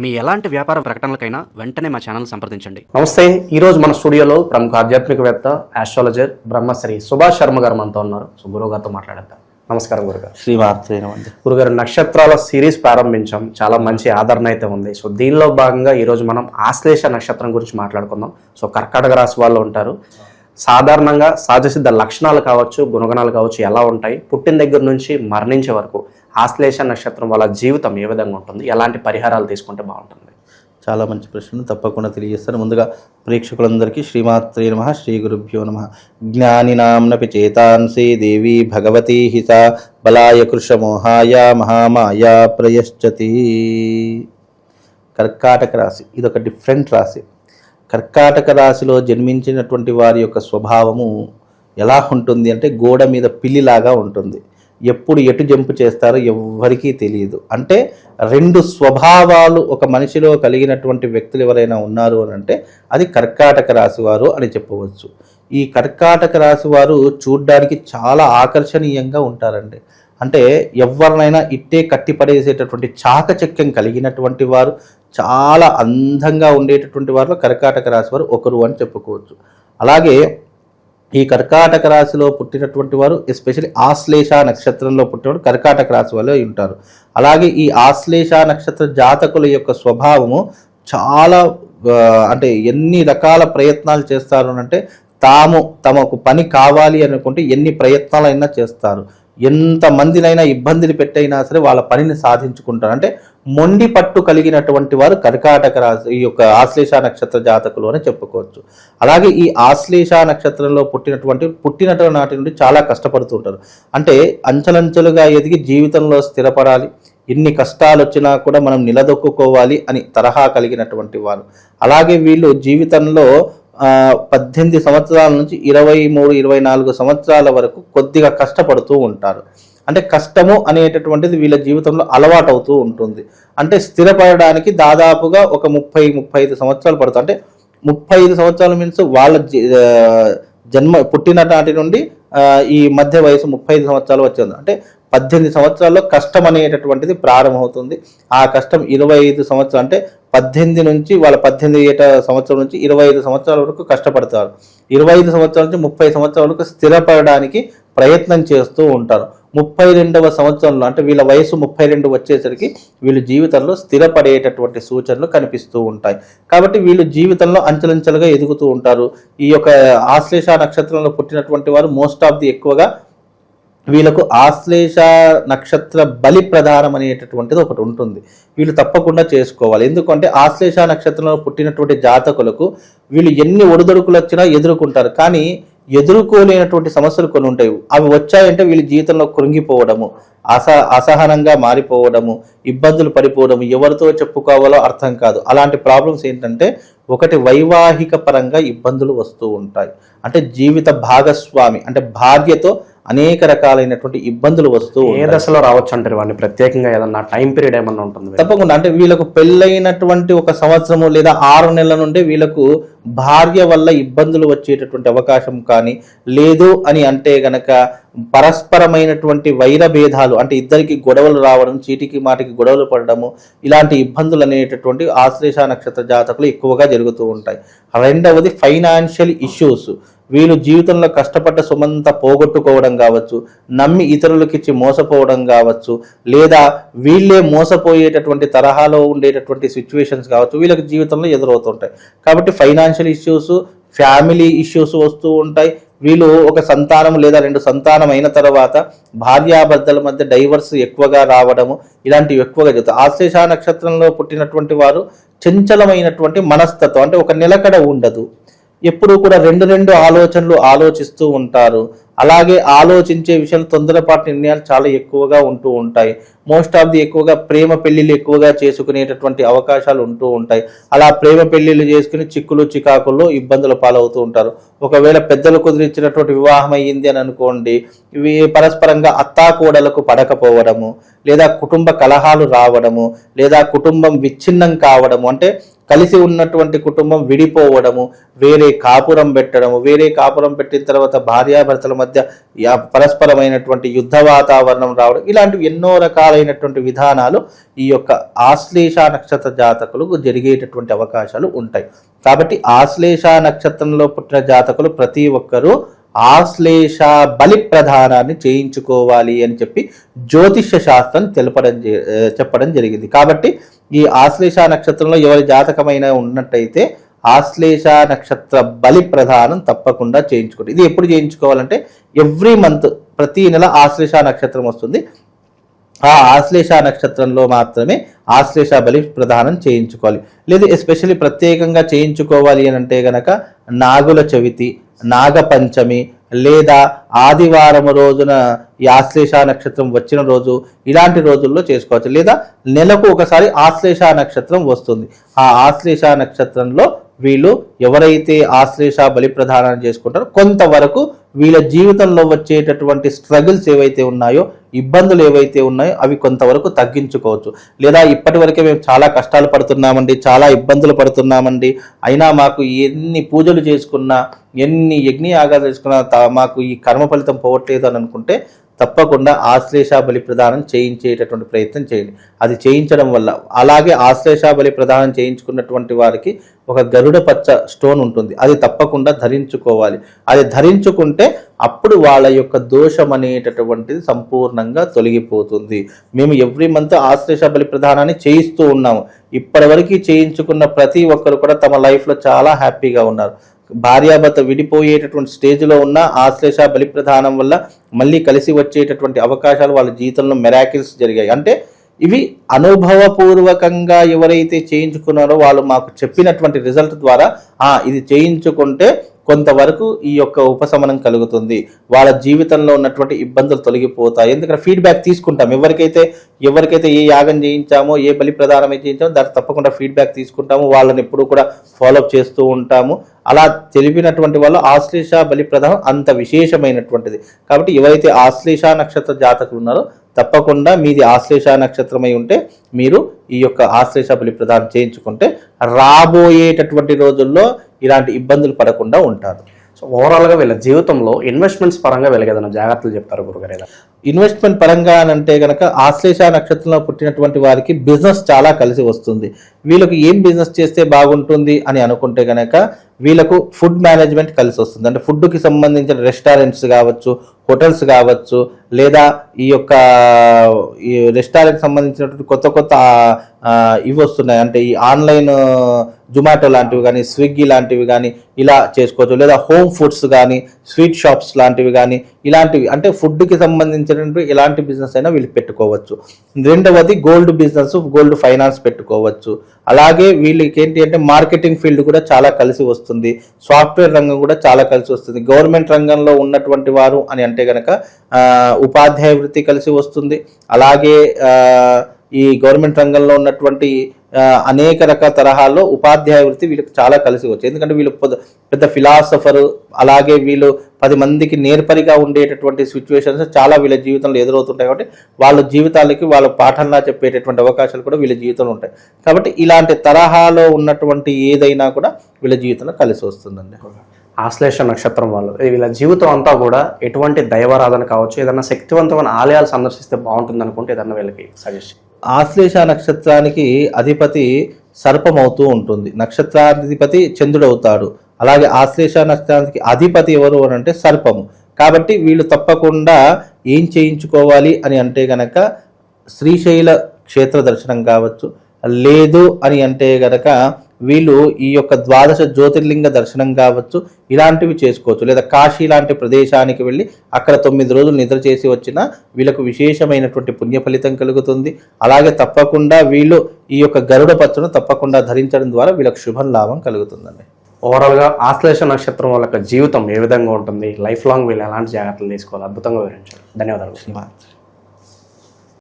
మీ ఎలాంటి వ్యాపార ప్రకటనలకైనా వెంటనే మా ఛానల్ సంప్రదించండి. నమస్తే ఈరోజు మన స్టూడియోలో ప్రముఖ ఆధ్యాత్మికవేత్త ఆస్ట్రాలజర్ బ్రహ్మశ్రీ సుభాష్ శర్మ గారు మనతో ఉన్నారు. సో గురువు గారితో మాట్లాడేద్దాం. నమస్కారం గురుగారు. శ్రీమాత్రేనమండి గురుగారు నక్షత్రాల సిరీస్ ప్రారంభించాం. చాలా మంచి ఆదరణ అయితే ఉంది. సో దీనిలో భాగంగా ఈరోజు మనం ఆశ్లేష నక్షత్రం గురించి మాట్లాడుకుందాం. సో కర్కాటక రాశి వాళ్ళు ఉంటారు. సాధారణంగా సహజసిద్ధ లక్షణాలు కావచ్చు గుణగణాలు కావచ్చు ఎలా ఉంటాయి? పుట్టిన దగ్గర నుంచి మరణించే వరకు ఆశ్లేష నక్షత్రం వాళ్ళ జీవితం ఏ విధంగా ఉంటుంది? ఎలాంటి పరిహారాలు తీసుకుంటే బాగుంటుంది? చాలా మంచి ప్రశ్న తప్పకుండా తెలియజేస్తాను. ముందుగా ప్రేక్షకులందరికీ శ్రీమాత్రే నమ. శ్రీ గురుభ్యో నమ. జ్ఞానినాంనపి చేతాంసి దేవి భగవతి హిత బలాయ కృషమోహాయ మహామాయ ప్రయశ్చతి. కర్కాటక రాశి. ఇదొక డిఫరెంట్ రాశి. కర్కాటక రాశిలో జన్మించినటువంటి వారి యొక్క స్వభావము ఎలా ఉంటుంది అంటే గోడ మీద పిల్లిలాగా ఉంటుంది. ఎప్పుడు ఎటు జంపు చేస్తారో ఎవ్వరికీ తెలియదు. అంటే రెండు స్వభావాలు ఒక మనిషిలో కలిగినటువంటి వ్యక్తులు ఎవరైనా ఉన్నారు అని అంటే అది కర్కాటక రాశివారు అని చెప్పవచ్చు. ఈ కర్కాటక రాశి వారు చూడ్డానికి చాలా ఆకర్షణీయంగా ఉంటారండి. అంటే ఎవరినైనా ఇట్టే కట్టిపడేసేటటువంటి చాకచక్యం కలిగినటువంటి వారు చాలా అందంగా ఉండేటటువంటి వారిలో కర్కాటక రాశి వారు ఒకరు అని చెప్పుకోవచ్చు. అలాగే ఈ కర్కాటక రాశిలో పుట్టినటువంటి వారు ఎస్పెషల్లీ ఆశ్లేష నక్షత్రంలో పుట్టినవారు కర్కాటక రాశి వాళ్ళు ఉంటారు. అలాగే ఈ ఆశ్లేష నక్షత్ర జాతకుల యొక్క స్వభావము చాలా అంటే ఎన్ని రకాల ప్రయత్నాలు చేస్తారు అంటే తాము తమకు పని కావాలి అనుకుంటే ఎన్ని ప్రయత్నాలైనా చేస్తారు. ఎంత మందినైనా పెట్టైనా సరే వాళ్ళ పనిని సాధించుకుంటారు. అంటే మొండి పట్టు కలిగినటువంటి వారు కర్కాటక రాశి ఈ యొక్క ఆశ్లేష నక్షత్ర జాతకులు అని చెప్పుకోవచ్చు. అలాగే ఈ ఆశ్లేష నక్షత్రంలో పుట్టినటువంటి పుట్టినటువంటి నాటి నుండి చాలా కష్టపడుతూ ఉంటారు. అంటే అంచెలంచెలుగా ఎదిగి జీవితంలో స్థిరపడాలి. ఎన్ని కష్టాలు వచ్చినా కూడా మనం నిలదొక్కుకోవాలి అని తరహా కలిగినటువంటి వారు. అలాగే వీళ్ళు జీవితంలో పద్దెనిమిది సంవత్సరాల నుంచి ఇరవై మూడు ఇరవై నాలుగు సంవత్సరాల వరకు కొద్దిగా కష్టపడుతూ ఉంటారు. అంటే కష్టము అనేటటువంటిది వీళ్ళ జీవితంలో అలవాటు అవుతూ ఉంటుంది. అంటే స్థిరపడడానికి దాదాపుగా ఒక ముప్పై ముప్పై ఐదు సంవత్సరాలు పడుతుంది అంటే ముప్పై ఐదు సంవత్సరాల మీన్స్ వాళ్ళ జన్మ పుట్టిన నాటి నుండి ఈ మధ్య వయసు ముప్పై ఐదు సంవత్సరాలు వచ్చింది. అంటే పద్దెనిమిది సంవత్సరాల్లో కష్టం అనేటటువంటిది ప్రారంభమవుతుంది. ఆ కష్టం ఇరవై ఐదు సంవత్సరాలు అంటే పద్దెనిమిది నుంచి వాళ్ళ పద్దెనిమిది ఏట సంవత్సరం నుంచి ఇరవై ఐదు సంవత్సరాల వరకు కష్టపడతారు. ఇరవై ఐదు సంవత్సరాల నుంచి ముప్పై సంవత్సరాల వరకు స్థిరపడడానికి ప్రయత్నం చేస్తూ ఉంటారు. ముప్పై రెండవ సంవత్సరంలో అంటే వీళ్ళ వయసు ముప్పై రెండు వచ్చేసరికి వీళ్ళు జీవితంలో స్థిరపడేటటువంటి సూచనలు కనిపిస్తూ ఉంటాయి. కాబట్టి వీళ్ళు జీవితంలో అంచెలంచెలుగా ఎదుగుతూ ఉంటారు. ఈ యొక్క ఆశ్లేష నక్షత్రంలో పుట్టినటువంటి వారు మోస్ట్ ఆఫ్ ది ఎక్కువగా వీళ్ళకు ఆశ్లేష నక్షత్ర బలి ప్రధానం అనేటటువంటిది ఒకటి ఉంటుంది. వీళ్ళు తప్పకుండా చేసుకోవాలి. ఎందుకంటే ఆశ్లేష నక్షత్రంలో పుట్టినటువంటి జాతకులకు వీళ్ళు ఎన్ని ఒడిదొడుకులు వచ్చినా ఎదుర్కొంటారు. కానీ ఎదుర్కోలేనటువంటి సమస్యలు కొన్ని ఉంటాయి. అవి వచ్చాయంటే వీళ్ళ జీవితంలో కృంగిపోవడము అస అసహనంగా మారిపోవడము ఇబ్బందులు పడిపోవడము ఎవరితో చెప్పుకోవాలో అర్థం కాదు. అలాంటి ప్రాబ్లమ్స్ ఏంటంటే ఒకటి వైవాహిక పరంగా ఇబ్బందులు వస్తూ ఉంటాయి. అంటే జీవిత భాగస్వామి అంటే భార్యతో అనేక రకాలైనటువంటి ఇబ్బందులు వస్తూ ఏ దశలో రావచ్చు అంటారు వాడిని ప్రత్యేకంగా ఏదన్నా టైం పీరియడ్ ఏమన్నా ఉంటుంది తప్పకుండా. అంటే వీళ్ళకు పెళ్ళైనటువంటి ఒక సంవత్సరము లేదా ఆరు నెలల నుండి వీళ్ళకు భార్య వల్ల ఇబ్బందులు వచ్చేటటువంటి అవకాశం కానీ లేదు అని అంటే గనక పరస్పరమైనటువంటి వైర భేదాలు అంటే ఇద్దరికి గొడవలు రావడం చీటికి మాటికి గొడవలు పడడము ఇలాంటి ఇబ్బందులు అనేటటువంటి ఆశ్లేష నక్షత్ర జాతకులు ఎక్కువగా జరుగుతూ ఉంటాయి. రెండవది ఫైనాన్షియల్ ఇష్యూస్. వీళ్ళు జీవితంలో కష్టపడ్డ సుమంత పోగొట్టుకోవడం కావచ్చు నమ్మి ఇతరులకిచ్చి మోసపోవడం కావచ్చు లేదా వీళ్ళే మోసపోయేటటువంటి తరహాలో ఉండేటటువంటి సిచ్యువేషన్స్ కావచ్చు వీళ్ళకి జీవితంలో ఎదురవుతుంటాయి. కాబట్టి ఫైనాన్షియల్ ఇష్యూస్ ఫ్యామిలీ ఇష్యూస్ వస్తూ ఉంటాయి వీళ్ళు ఒక సంతానం లేదా రెండు సంతానం అయిన తర్వాత భార్యాభర్తల మధ్య డైవర్స్ ఎక్కువగా రావడము ఇలాంటివి ఎక్కువగా జరుగుతాయి. ఆశ్లేష నక్షత్రంలో పుట్టినటువంటి వారు చంచలమైనటువంటి మనస్తత్వం అంటే ఒక నిలకడ ఉండదు. ఎప్పుడూ కూడా రెండు రెండు ఆలోచనలు ఆలోచిస్తూ ఉంటారు. అలాగే ఆలోచించే విషయాలు తొందరపాటు నిర్ణయాలు చాలా ఎక్కువగా ఉంటూ ఉంటాయి. మోస్ట్ ఆఫ్ ది ఎక్కువగా ప్రేమ పెళ్ళిళ్ళు ఎక్కువగా చేసుకునేటటువంటి అవకాశాలు ఉంటూ ఉంటాయి. అలా ప్రేమ పెళ్ళిళ్ళు చేసుకుని చిక్కులు చికాకుల్లో ఇబ్బందులు పాలవుతూ ఉంటారు. ఒకవేళ పెద్దలు కుదిరించినటువంటి వివాహం అయ్యింది అని అనుకోండి ఇవి పరస్పరంగా అత్తాకోడలకు పడకపోవడము లేదా కుటుంబ కలహాలు రావడము లేదా కుటుంబం విచ్ఛిన్నం కావడము అంటే కలిసి ఉన్నటువంటి కుటుంబం విడిపోవడము వేరే కాపురం పెట్టడము వేరే కాపురం పెట్టిన తర్వాత భార్యాభర్తల మధ్య పరస్పరమైనటువంటి యుద్ధ వాతావరణం రావడం ఇలాంటివి ఎన్నో రకాలైనటువంటి విధానాలు ఈ యొక్క ఆశ్లేష నక్షత్ర జాతకులకు జరిగేటటువంటి అవకాశాలు ఉంటాయి. కాబట్టి ఆశ్లేష నక్షత్రంలో పుట్టిన జాతకులు ప్రతి ఒక్కరూ ఆశ్లేష బలి ప్రధానాన్ని చేయించుకోవాలి అని చెప్పి జ్యోతిష్య శాస్త్రం తెలపడం చెప్పడం జరిగింది. కాబట్టి ఈ ఆశ్లేష నక్షత్రంలో ఎవరి జాతకమైన ఉన్నట్టయితే ఆశ్లేష నక్షత్ర బలి ప్రధానం తప్పకుండా చేయించుకోండి. ఇది ఎప్పుడు చేయించుకోవాలంటే ఎవ్రీ మంత్ ప్రతి నెల ఆశ్లేష నక్షత్రం వస్తుంది. ఆ ఆశ్లేష నక్షత్రంలో మాత్రమే ఆశ్లేష బలి ప్రదానం చేయించుకోవాలి. లేదు ఎస్పెషల్లీ ప్రత్యేకంగా చేయించుకోవాలి అని అంటే గనక నాగుల చవితి నాగపంచమి లేదా ఆదివారం రోజున ఈ ఆశ్లేష నక్షత్రం వచ్చిన రోజు ఇలాంటి రోజుల్లో చేసుకోవచ్చు. లేదా నెలకు ఒకసారి ఆశ్లేష నక్షత్రం వస్తుంది. ఆ ఆశ్లేష నక్షత్రంలో వీళ్ళు ఎవరైతే ఆశ్లేష బలి ప్రదానం చేసుకుంటారో కొంతవరకు వీళ్ళ జీవితంలో వచ్చేటటువంటి స్ట్రగుల్స్ ఏవైతే ఉన్నాయో ఇబ్బందులు ఏవైతే ఉన్నాయో అవి కొంతవరకు తగ్గించుకోవచ్చు. లేదా ఇప్పటి వరకే మేము చాలా కష్టాలు పడుతున్నామండి చాలా ఇబ్బందులు పడుతున్నామండి. అయినా మాకు ఎన్ని పూజలు చేసుకున్నా ఎన్ని యజ్ఞ యాగాలు చేసుకున్నా మాకు ఈ కర్మ ఫలితం పోవట్లేదు అని అనుకుంటే తప్పకుండా ఆశ్లేష బలి ప్రదానం చేయించేటటువంటి ప్రయత్నం చేయండి. అది చేయించడం వల్ల అలాగే ఆశ్లేష బలి ప్రదానం చేయించుకున్నటువంటి వారికి ఒక గరుడ పచ్చ స్టోన్ ఉంటుంది. అది తప్పకుండా ధరించుకోవాలి. అది ధరించుకుంటే అప్పుడు వాళ్ళ యొక్క దోషం అనేటటువంటిది సంపూర్ణంగా తొలగిపోతుంది. మేము ఎవ్రీ మంత్ ఆశ్లేష బలి ప్రదానాన్ని చేయిస్తూ ఉన్నాము. ఇప్పటివరకు చేయించుకున్న ప్రతి ఒక్కరు కూడా తమ లైఫ్లో చాలా హ్యాపీగా ఉన్నారు. భార్యాభర్త విడిపోయేటటువంటి స్టేజ్లో ఉన్న ఆశ్లేష బలి ప్రధానం వల్ల మళ్ళీ కలిసి వచ్చేటటువంటి అవకాశాలు వాళ్ళ జీవితంలో మెరాకిల్స్ జరిగాయి. అంటే ఇవి అనుభవపూర్వకంగా ఎవరైతే చేయించుకున్నారో వాళ్ళు మాకు చెప్పినటువంటి రిజల్ట్ ద్వారా ఇది చేయించుకుంటే కొంతవరకు ఈ యొక్క ఉపశమనం కలుగుతుంది. వాళ్ళ జీవితంలో ఉన్నటువంటి ఇబ్బందులు తొలగిపోతాయి. ఎందుకంటే ఫీడ్బ్యాక్ తీసుకుంటాం. ఎవరికైతే ఎవరికైతే ఏ యాగం చేయించామో ఏ బలి ప్రదానం చేయించామో దానికి తప్పకుండా ఫీడ్బ్యాక్ తీసుకుంటాము. వాళ్ళని ఎప్పుడు కూడా ఫాలోఅప్ చేస్తూ ఉంటాము. అలా తెలిపినటువంటి వాళ్ళు ఆశ్లేష బలి ప్రధానం అంత విశేషమైనటువంటిది. కాబట్టి ఎవరైతే ఆశ్లేష నక్షత్ర జాతకులు ఉన్నారో తప్పకుండా మీది ఆశ్లేష నక్షత్రమై ఉంటే మీరు ఈ యొక్క ఆశ్లేష బలి ప్రదానం చేయించుకుంటే రాబోయేటటువంటి రోజుల్లో ఇలాంటి ఇబ్బందులు పడకుండా ఉంటారు. సో ఓవరాల్గా వీళ్ళ జీవితంలో ఇన్వెస్ట్మెంట్స్ పరంగా వీళ్ళకి ఏదైనా జాగ్రత్తలు చెప్తారు గురుగారు? ఇన్వెస్ట్మెంట్ పరంగా అని అంటే కనుక ఆశ్లేష నక్షత్రంలో పుట్టినటువంటి వారికి బిజినెస్ చాలా కలిసి వస్తుంది. వీళ్ళకి ఏం బిజినెస్ చేస్తే బాగుంటుంది అని అనుకుంటే కనుక వీళ్ళకు ఫుడ్ మేనేజ్మెంట్ కలిసి వస్తుంది. అంటే ఫుడ్కి సంబంధించిన రెస్టారెంట్స్ కావచ్చు హోటల్స్ కావచ్చు లేదా ఈ యొక్క ఈ రెస్టారెంట్ సంబంధించినటువంటి కొత్త కొత్త ఇవి వస్తున్నాయి. అంటే ఈ ఆన్లైన్ జొమాటో లాంటివి కానీ స్విగ్గీ లాంటివి కానీ ఇలా చేసుకోవచ్చు. లేదా హోమ్ ఫుడ్స్ కానీ స్వీట్ షాప్స్ లాంటివి కానీ ఇలాంటివి. అంటే ఫుడ్కి సంబంధించినటువంటి ఎలాంటి బిజినెస్ అయినా వీళ్ళు పెట్టుకోవచ్చు. రెండవది గోల్డ్ బిజినెస్ గోల్డ్ ఫైనాన్స్ పెట్టుకోవచ్చు. అలాగే వీళ్ళకి ఏంటి అంటే మార్కెటింగ్ ఫీల్డ్ కూడా చాలా కలిసి వస్తుంది. సాఫ్ట్వేర్ రంగం కూడా చాలా కలిసి వస్తుంది. గవర్నమెంట్ రంగంలో ఉన్నటువంటి వారు అని అంటే కనుక ఉపాధ్యాయ వృత్తి కలిసి వస్తుంది. అలాగే ఈ గవర్నమెంట్ రంగంలో ఉన్నటువంటి అనేక రకాల తరహాల్లో ఉపాధ్యాయ వృత్తి వీళ్ళకి చాలా కలిసి వచ్చు ఎందుకంటే వీళ్ళు పెద్ద- పెద్ద ఫిలాసఫర్ అలాగే వీళ్ళు పది మందికి నేర్పరిగా ఉండేటటువంటి సిచ్యువేషన్స్ చాలా వీళ్ళ జీవితంలో ఎదురవుతుంటాయి కాబట్టి వాళ్ళ జీవితాలకి వాళ్ళ పాఠంలా చెప్పేటటువంటి అవకాశాలు కూడా వీళ్ళ జీవితంలో ఉంటాయి. కాబట్టి ఇలాంటి తరహాలో ఉన్నటువంటి ఏదైనా కూడా వీళ్ళ జీవితంలో కలిసి వస్తుందండి. ఆశ్లేష నక్షత్రం వాళ్ళు. వీళ్ళ జీవితం అంతా కూడా ఎటువంటి దైవారాధన కావచ్చు ఏదైనా శక్తివంతమైన ఆలయాలు సందర్శిస్తే బాగుంటుంది అనుకుంటే ఏదన్నా వీళ్ళకి సజెస్ట్ ఆశ్లేష నక్షత్రానికి అధిపతి సర్పం అవుతూ ఉంటుంది. నక్షత్రాధిపతి చంద్రుడు అవుతాడు అలాగే ఆశ్లేష నక్షత్రానికి అధిపతి ఎవరు అని అంటే సర్పము. కాబట్టి వీళ్ళు తప్పకుండా ఏం చేయించుకోవాలి అని అంటే గనక శ్రీశైల క్షేత్ర దర్శనం కావచ్చు లేదు అని అంటే గనక వీళ్ళు ఈ యొక్క ద్వాదశ జ్యోతిర్లింగ దర్శనం కావచ్చు ఇలాంటివి చేసుకోవచ్చు. లేదా కాశీ లాంటి ప్రదేశానికి వెళ్ళి అక్కడ తొమ్మిది రోజులు నిద్ర చేసి వచ్చినా వీళ్ళకు విశేషమైనటువంటి పుణ్య ఫలితం కలుగుతుంది. అలాగే తప్పకుండా వీళ్ళు ఈ యొక్క గరుడ పచ్చను తప్పకుండా ధరించడం ద్వారా వీళ్ళకి శుభం లాభం కలుగుతుందండి. ఓవరాల్గా ఆశ్లేష నక్షత్రం వాళ్ళ జీవితం ఏ విధంగా ఉంటుంది? లైఫ్ లాంగ్ వీళ్ళు ఎలాంటి జాగ్రత్తలు తీసుకోవాలి? అద్భుతంగా వివరించారు. ధన్యవాదాలు.